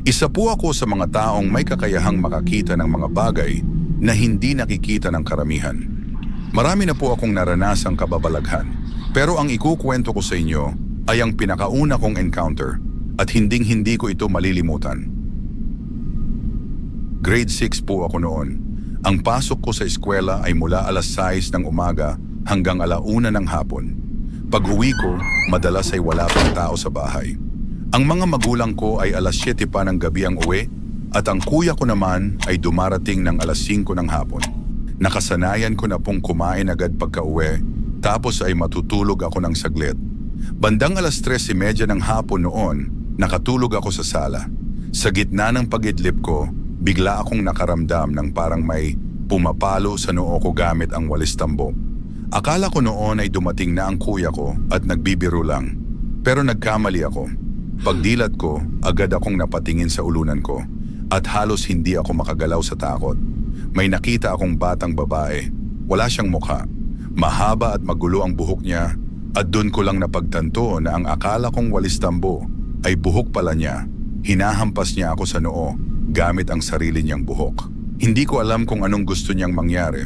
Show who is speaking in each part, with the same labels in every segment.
Speaker 1: Isa po ako sa mga taong may kakayahang makakita ng mga bagay na hindi nakikita ng karamihan. Marami na po akong naranasang kababalaghan, pero ang ikukwento ko sa inyo ay ang pinakauna kong encounter at hinding-hindi ko ito malilimutan. Grade 6 po ako noon. Ang pasok ko sa eskwela ay mula alas 6 ng umaga hanggang alauna ng hapon. Pag uwi ko, madalas ay wala pang tao sa bahay. Ang mga magulang ko ay alas 7 pa ng gabi ang uwi at ang kuya ko naman ay dumarating ng alas 5 ng hapon. Nakasanayan ko na pong kumain agad pagka uwi tapos ay matutulog ako ng saglit. Bandang alas 3.30 ng hapon noon, nakatulog ako sa sala. Sa gitna ng pagidlip ko, bigla akong nakaramdam ng parang may pumapalo sa noo ko gamit ang walis tambo. Akala ko noon ay dumating na ang kuya ko at nagbibiro lang. Pero nagkamali ako. Pagdilat ko, agad akong napatingin sa ulunan ko at halos hindi ako makagalaw sa takot. May nakita akong batang babae. Wala siyang mukha. Mahaba at magulo ang buhok niya at doon ko lang napagtanto na ang akala kong walis tambo ay buhok pala niya. Hinahampas niya ako sa noo gamit ang sarili niyang buhok. Hindi ko alam kung anong gusto niyang mangyari.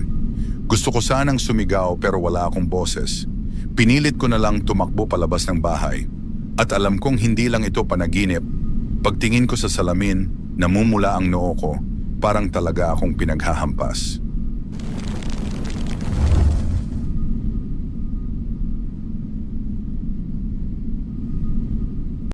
Speaker 1: Gusto ko sanang sumigaw pero wala akong boses. Pinilit ko na lang tumakbo palabas ng bahay. At alam kong hindi lang ito panaginip. Pagtingin ko sa salamin, namumula ang noo ko. Parang talaga akong pinaghahampas.